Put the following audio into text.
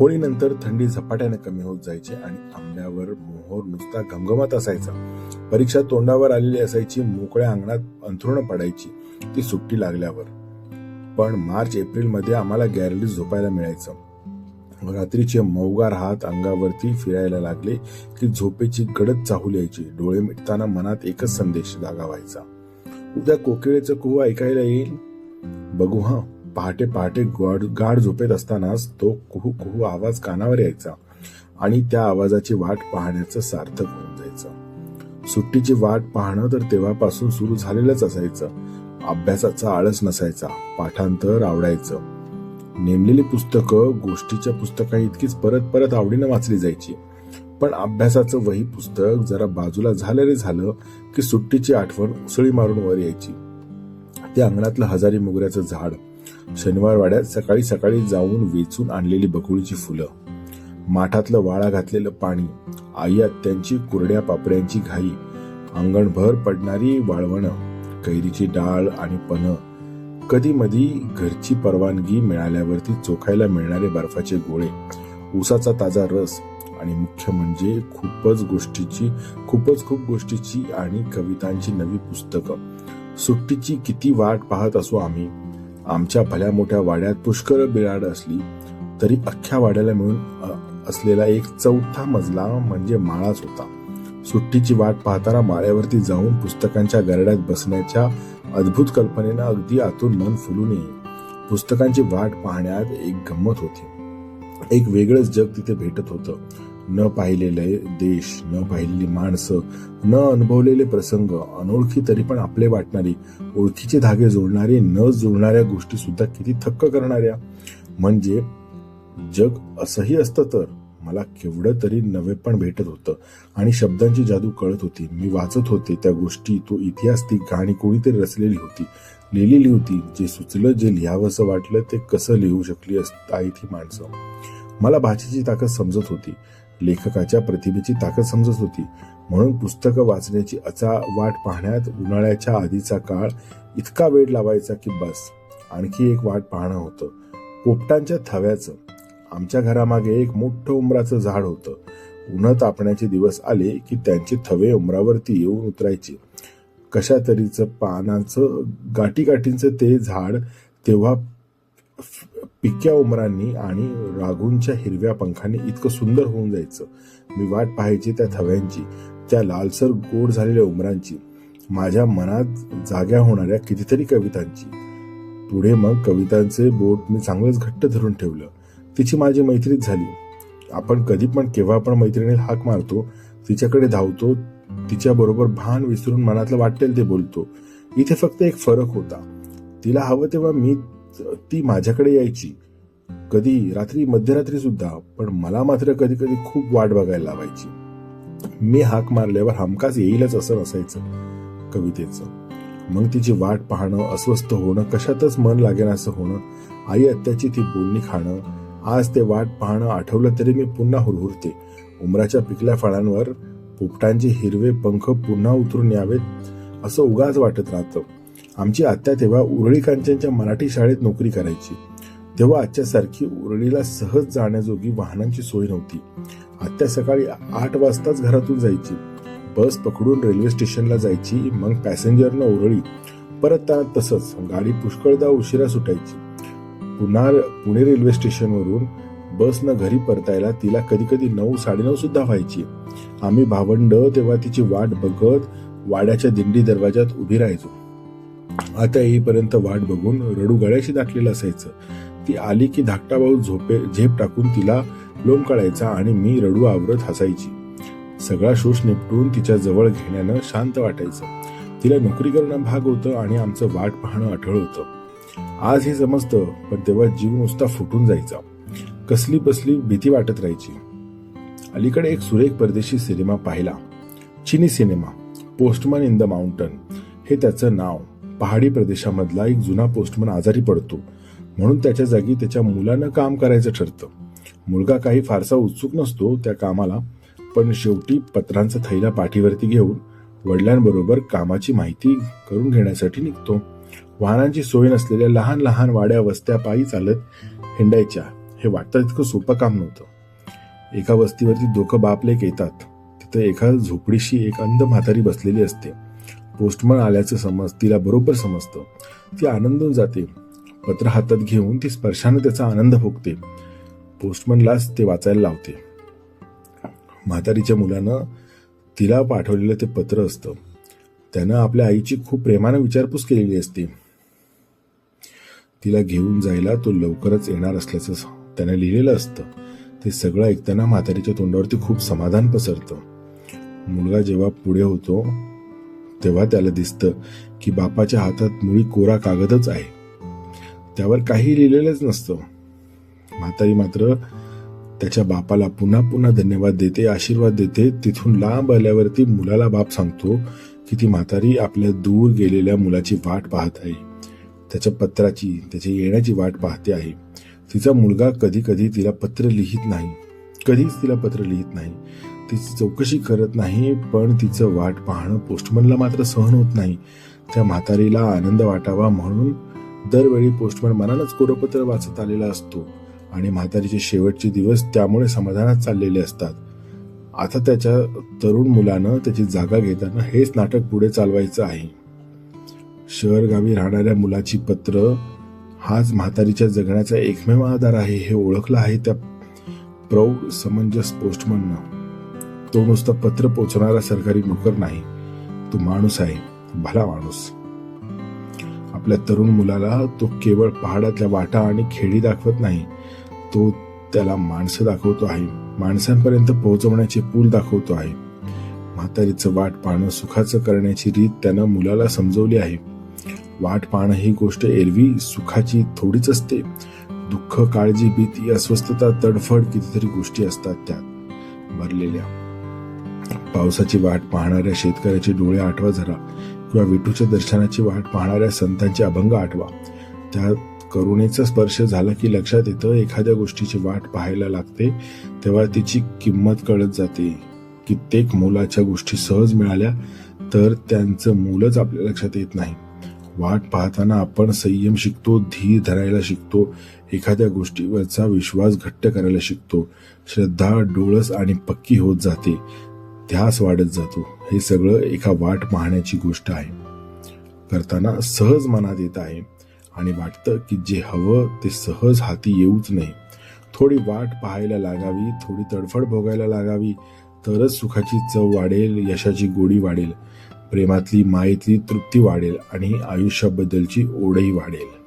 होळीनंतर थंडी झपाट्याने कमी होत जायची आणि आंब्यावर मोहर नुसता घमघमत असायचा. परीक्षा तोंडावर आलेली असायची मोकळ्या अंगणात अंथरुणं पडायची ती सुट्टी लागल्यावर. पण मार्च एप्रिलमध्ये आम्हाला गॅरलीत झोपायला मिळायचं. रात्रीचे मौगार हात अंगावरती फिरायला लागले की झोपेची गडद चाहूल यायची. डोळे मिटताना मनात एकच संदेश जागा व्हायचा उद्या कोकिळेचं कुहू ऐकायला येईल? बघू हा. पहाटे पहाटे गाड गाढ झोपेत असतानाच तो कुहू कुहू आवाज कानावर यायचा आणि त्या आवाजाची वाट पाहण्याचं सार्थक होऊन जायचं. सुट्टीची वाट पाहणं तर तेव्हापासून सुरू झालेलंच असायचं. अभ्यासाचा आळस नसायचा पाठांतर आवडायचं. नेमलेली पुस्तकं गोष्टीच्या पुस्तका इतकीच परत परत आवडीनं वाचली जायची. पण अभ्यासाचं वही पुस्तक जरा बाजूला झालं रे झालं की सुट्टीची आठवण उसळी मारून वर यायची. ते अंगणातलं हजारी मोगऱ्याचं झाड शनिवार वाड्यात सकाळी सकाळी जाऊन वेचून आणलेली बकुळीची फुलं माठातलं वाळा घातलेलं पाणी आई आत्यांची कुरड्या पापड्यांची घाई अंगणभर पडणारी वाळवणं कैरीची डाळ आणि पन कधी मधी घरची परवानगी मिळाल्यावरती चोखायला मिळणारे बर्फाचे गोळे ऊसाचा ताजा रस आणि मुख्य म्हणजे खूपच गोष्टीची खूपच खूप गोष्टीची आणि कवितांची नवी पुस्तकं. सुट्टीची किती वाट पाहत असू आम्ही? आमच्या भल्या मोठ्या वाड्यात पुष्कळ बिराड असली तरी अख्ख्या वाड्याला मिळून असलेला एक चौथा मजला म्हणजे माळाच होता. सुट्टीची वाट पाहताना माळ्यावरती जाऊन पुस्तकांच्या गरड्यात बसण्याच्या अद्भुत कल्पनेनं अगदी आतून मन फुलून येईल. पुस्तकांची वाट पाहण्यात एक गंमत होती. एक वेगळंच जग तिथे भेटत होतं. न पाहिलेले देश न पाहिलेली माणसं न अनुभवलेले प्रसंग अनोळखी तरी पण आपले वाटणारी ओळखीचे धागे जोडणारे न जुळणाऱ्या गोष्टी सुद्धा किती थक्क करणाऱ्या. म्हणजे जग असंही असतं तर मला केवढं तरी नवे पण भेटत होतं. आणि शब्दांची जादू कळत होती. मी वाचत होते त्या गोष्टी. तो इतिहास ती गाणी कोणीतरी रचलेली होती. लिहिलेली होती. जे सुचलं जे लिहावंसं वाटलं ते कसं लिहू शकली आहेत ही माणसं. मला भाषेची ताकद समजत होती. लेखकाच्या प्रतिभेची ताकद समजत होती. म्हणून पुस्तकं वाचण्याची अचा वाट पाहण्यात उन्हाळ्याच्या आधीचा काळ इतका वेळ लावायचा की बस आणखी एक वाट पाहणं होतं. पोपटांच्या थव्याचं आमच्या घरामागे एक मोठं उमराचं झाड होतं. उन्ह तापण्याचे दिवस आले की त्यांचे थवे उमरावरती येऊन उतरायचे. कशा तरीचं पानाचं गाठी गाठींचं ते झाड तेव्हा पिक्या उमरांनी आणि राघूंच्या हिरव्या पंखांनी इतकं सुंदर होऊन जायचं. मी वाट पाहायची त्या थव्यांची त्या लालसर गोड झालेल्या उमरांची माझ्या मनात जाग्या होणाऱ्या कितीतरी कवितांची. पुढे मग कवितांचे बोट मी चांगलंच घट्ट धरून ठेवलं. तिची माझी मैत्रीच झाली. आपण कधी पण केव्हा पण मैत्रिणीला हाक मारतो तिच्याकडे धावतो तिच्याबरोबर भान विसरून मनातलं वाटेल ते बोलतो. इथे फक्त एक फरक होता. तिला हवं तेव्हा मी ती माझ्याकडे यायची. कधी रात्री मध्यरात्री सुद्धा पण मला मात्र कधी कधी खूप वाट बघायला लावायची. मी हाक मारल्यावर हमखास येईलच असं नसायचं कवितेचं. मग तिची वाट पाहणं अस्वस्थ होणं कशातच मन लागेन असं होणं आई अत्याची ती बोलणी खाणं आज ते वाट पाहणं आठवलं तरी मी पुन्हा हुरहुरते. उमराच्या पिकल्या फळांवर पोपटांचे हिरवे पंख पुन्हा उतरून यावेत असं उगाच वाटत राहतं. आमची आत्या तेव्हा उरळी कांचनच्या मराठी शाळेत नोकरी करायची. तेव्हा आजच्यासारखी उरळीला सहज जाण्याजोगी वाहनांची सोय नव्हती. आत्या सकाळी आठ वाजताच घरातून जायची. बस पकडून रेल्वे स्टेशनला जायची मग पॅसेंजरनं उरळी. परत त्या तसंच गाडी पुष्कळदा उशिरा सुटायची. पुन्हा पुणे रेल्वे स्टेशनवरून बसनं घरी परतायला तिला कधी कधी नऊ साडेनऊ सुद्धा व्हायची. आम्ही भावंड तेव्हा तिची वाट बघत वाड्याच्या दिंडी दरवाजात उभी राहायचो. आता येईपर्यंत वाट बघून रडू गळ्याशी दाटलेलं असायचं. ती आली की धाकटा भाऊ झोपे झेप टाकून तिला लोम काढायचा आणि मी रडू आवरत हसायची. सगळा शोष निपटून तिच्या जवळ घेण्यानं शांत वाटायचं. तिला नोकरी करणं भाग होतं आणि आमचं वाट पाहणं अठळ होतं. आज हे समजतं पण तेव्हा जीव नुसता फुटून जायचा. कसली बसली भीती वाटत राहायची. अलीकडे एक सुरेख परदेशी सिनेमा पाहिला. चिनी cinema postman in the mountain. हे त्याचं नाव. पहाडी प्रदेशामधला एक जुना पोस्टमन आजारी पडतो. म्हणून त्याच्या जागी त्याच्या मुलानं काम करायचं ठरतं. मुलगा काही फारसा उत्सुक नसतो त्या कामाला पण शेवटी पत्रांचा थैला पाठीवरती घेऊन वडिलांबरोबर कामाची माहिती करून घेण्यासाठी निघतो. वाहनांची सोय नसलेल्या लहान लहान वाड्या वस्त्या पायी चालत हिंडायच्या. हे वाटतं तितकं सोपं काम नव्हतं. एका वस्तीवरती दोघं बापलेक येतात. तिथं एका झोपडीशी एक अंध म्हातारी बसलेली असते. पोस्टमन आल्याचं समज तिला बरोबर समजतं. ती आनंदून जाते. पत्र हातात घेऊन ती स्पर्शाने त्याचा आनंद भोगते. पोस्टमनलाच ते वाचायला लावते. म्हातारीच्या मुलानं तिला पाठवलेलं ते पत्र असतं. त्यानं आपल्या आईची खूप प्रेमानं विचारपूस केलेली असते. तिला घेऊन जायला तो लवकरच येणार असल्याचं त्यानं लिहिलेलं असतं. ते सगळं ऐकताना म्हातारीच्या तोंडावरती खूप समाधान पसरतं. मुलगा जेव्हा पुढे होतो तेव्हा त्याला दिसतं की बापाच्या हातात मुळी कोरा कागदच आहे. त्यावर काही लिहिलेलंच नसतं. म्हातारी मात्र त्याच्या बापाला पुन्हा पुन्हा धन्यवाद देते आशीर्वाद देते. तिथून लांब आल्यावरती मुलाला बाप सांगतो की ती म्हातारी आपल्या दूर गेलेल्या मुलाची वाट पाहत आहे. त्याच्या पत्राची त्याच्या येण्याची वाट पाहते आहे. तिचा मुलगा कधी कधी तिला पत्र लिहित नाही. कधीच तिला पत्र लिहित नाही. तिची चौकशी करत नाही पण तिचं वाट पाहणं पोस्टमनला मात्र सहन होत नाही. त्या म्हातारीला आनंद वाटावा म्हणून दरवेळी पोस्टमन मनानच कोरपत्र वाचत आलेला असतो आणि म्हातारीचे शेवटचे दिवस त्यामुळे समाधानात चाललेले असतात. आता त्याच्या तरुण मुलानं त्याची जागा घेताना हेच नाटक पुढे चालवायचं आहे. शहर गावी राहणाऱ्या मुलाची पत्र हाच म्हातारीच्या जगण्याचा एकमेव आधार आहे हे ओळखलं आहे त्या प्रौढ समंजस पोस्टमननं. तो नुसता पत्र पोचणारा सरकारी नोकर नाही. तो माणूस आहे भला माणूस. आपल्या तरुण मुलाला तो केवळ पहाडातल्या वाटा आणि खेडी दाखवत नाही तो त्याला माणसं दाखवतो आहे. माणसांपर्यंत पोहोचवण्याचे पूल दाखवतो आहे. म्हातारीचं वाट पाहणं सुखाचं करण्याची रीत त्यानं मुलाला समजवली आहे. वाट पाहणं ही गोष्ट एरवी सुखाची थोडीच असते. दुःख काळजी भीती अस्वस्थता तडफड कितीतरी गोष्टी असतात त्यात. भरलेल्या पावसाची वाट पाहणाऱ्या शेतकऱ्याचे डोळे आठवा जरा किंवा विठूच्या दर्शनाची वाट पाहणाऱ्या संतांचे अभंग आठवा. त्या करुणेचा स्पर्श झाला की लक्षात येतं एखाद्या गोष्टीची वाट पाहायला लागते तेव्हा तिची किंमत कळत जाते. कित्येक मोलाच्या गोष्टी सहज मिळाल्या तर त्यांचं मूलच आपल्या लक्षात येत नाही. वाट पाहताना आपण संयम शिकतो धीर धरायला शिकतो एखाद्या गोष्टीवरचा विश्वास घट्ट करायला शिकतो. श्रद्धा डोळस आणि पक्की होत जाते. ध्यास वाढत जातो. हे सगळं एका वाट पाहण्याची गोष्ट आहे. करताना सहज मनात येत आहे आणि वाटतं की जे हवं ते सहज हाती येऊच नाही. थोडी वाट पाहायला लागावी थोडी तडफड भोगायला लागावी तरच सुखाची चव वाढेल यशाची गोडी वाढेल प्रेमातली मायेतली तृप्ती वाढेल आणि आयुष्याबद्दलची ओढही वाढेल.